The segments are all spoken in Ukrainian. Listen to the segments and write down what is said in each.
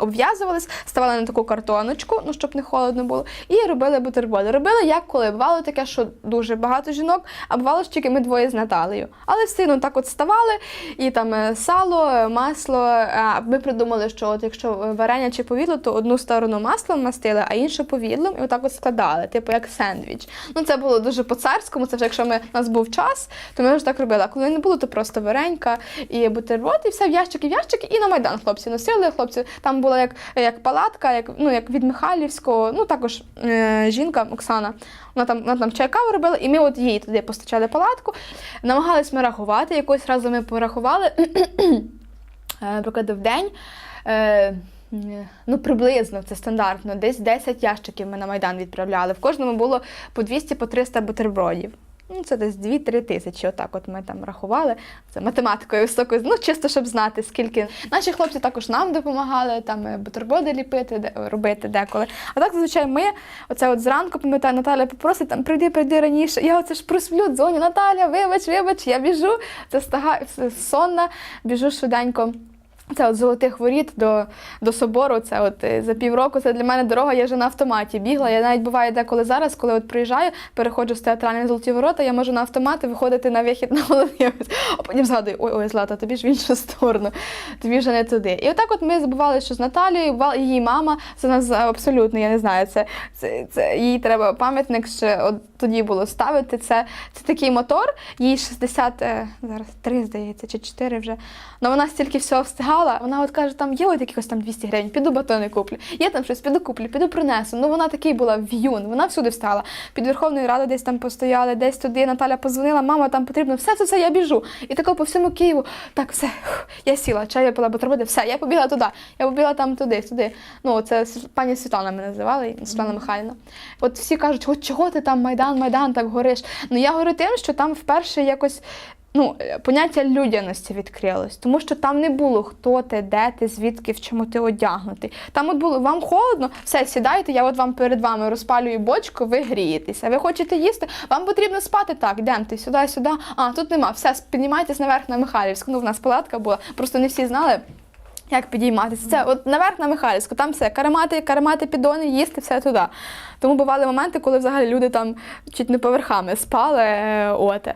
обв'язувались, ставали на таку картоночку, ну щоб не холодно було, і робили бутерброди. Робили як коли. Бувало таке, що дуже багато жінок, а бувало, що тільки ми двоє з Наталею. Але все одно так от ставали, і там е, сало, е, масло. А ми придумали, що от якщо варення чи повідло, то одну сторону маслом мастили, а іншу повідлом, і отак от складали, типу як сендвіч. Ну це було дуже по-царському. Це вже якщо ми у нас був час, то ми вже так робили. А коли не було, то просто варенька і бутерброд, і все в ящики, в ящики, і на майдан хлопці носили. Хлопці там була як, як палатка, як ну як від Михайлівського. Ну також е, жінка Оксана. Вона там вона там чай каву робила, і ми от їй туди постачали палатку. Намагались ми рахувати. Якось разу ми порахували, е, наприклад, в день. Е, Ну, приблизно, це стандартно. Десь 10 ящиків ми на Майдан відправляли. В кожному було по 200 по 300 бутербродів. Ну, це десь 2-3 тисячі. Отак от ми там рахували. Це математикою високою, ну чисто щоб знати, скільки. Наші хлопці також нам допомагали там е, бутерброди ліпити, де, робити деколи. А так, зазвичай, ми, оце от зранку, пам'ятаю, Наталя попросить там прийди, прийди раніше. Я оце ж просплю, дзвоню, Наталя, вибач, вибач, я біжу, це стага сонна, біжу швиденько. Це от золотих воріт до, до собору. Це от е, за півроку. Це для мене дорога. Я вже на автоматі бігла. Я навіть буває деколи зараз, коли от приїжджаю, переходжу з театральної золоті ворота, я можу на автомати виходити на вихід на Володимир. А потім згадую, ой, ой, Злата, тобі ж в іншу сторону, тобі вже не туди. І отак, от ми забували, що з Наталією її мама. Це нас абсолютно, я не знаю. Це, це, це їй треба пам'ятник ще от тоді було ставити. Це, це такий мотор, їй 60, е, зараз 3, здається, чи 4 вже. Ну вона стільки всього встигала. Вона от каже, там є от якихось там 200 гривень, піду батони куплю. Є там щось, піду куплю, піду принесу. Ну вона такий була в'юн, вона всюди встала. Під Верховною Радою десь там постояли, десь туди Наталя позвонила, мама там потрібно, все, все, все, я біжу. І тако по всьому Києву, так, все, я сіла, чай випила, бутерброди, все, я побігла туди, я побігла там туди, туди. Ну, це пані Світлана мене називали, Світлана Михайлівна. От всі кажуть, от чого ти там Майдан, Майдан так гориш. Ну я говорю тим, що там вперше якось. Ну, е, поняття людяності відкрилось, тому що там не було хто ти, де ти, звідки, в чому ти одягнутий. Там от було вам холодно, все, сідайте, я от вам перед вами розпалюю бочку, ви грієтеся. Ви хочете їсти, вам потрібно спати так, йдемте сюди, сюди. А тут нема. Все, піднімайтесь наверх на Михайлівську. Ну, в нас палатка була, просто не всі знали. Як підійматися? Це от наверх на Михайлівську, там все, каремати, каремати, підони, їсти, все туди. Тому бували моменти, коли взагалі люди там чуть не поверхами спали. е, От.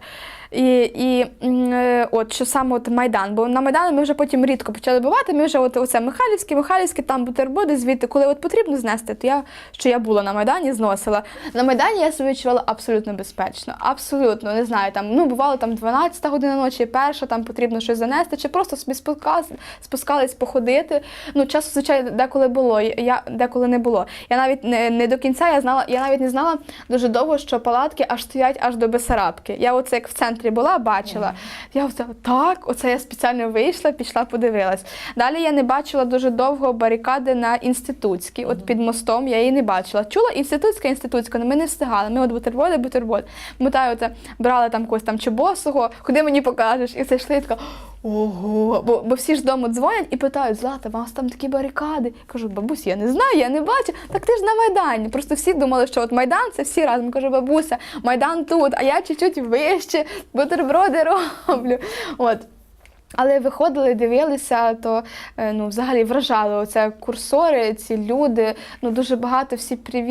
І, і е, от що саме от Майдан, бо на Майдані ми вже потім рідко почали бувати. Ми вже от оце Михайлівське, Михайлівське, там бутерброди звідти, коли от потрібно знести, то я що я була на Майдані, зносила. На Майдані я себе відчувала абсолютно безпечно. Абсолютно, не знаю, там ну бувало там 12 година ночі, перша, там потрібно щось занести, чи просто собі спускались, спускались походити. Ну, часу, звичайно, деколи було, я деколи не було. Я навіть не, не до кінця я знала, я навіть не знала дуже довго, що палатки аж стоять аж до Бесарабки. Я оце як в центрі була, бачила. Я оце так, оце я спеціально вийшла, пішла, подивилась. Далі я не бачила дуже довго барикади на інститутській. От під мостом я її не бачила. Чула інститутська, інститутська, але ми не встигали. Ми от бутерброди, бутерброд. Мотаю, оце брали там когось там чи босого, куди мені покажеш, і це йшли і така. Ого, бо, бо всі ж вдома дзвонять і питають, Злата, у вас там такі барикади. Кажу, бабусь, я не знаю, я не бачу. Так ти ж на Майдані. Просто всі думали, що от Майдан це всі разом. Кажу, бабуся, Майдан тут, а я чуть-чуть вище, бутерброди роблю. От. Але виходили, дивилися, то е, ну, взагалі вражали оце курсори, ці люди, ну дуже багато всі привіт.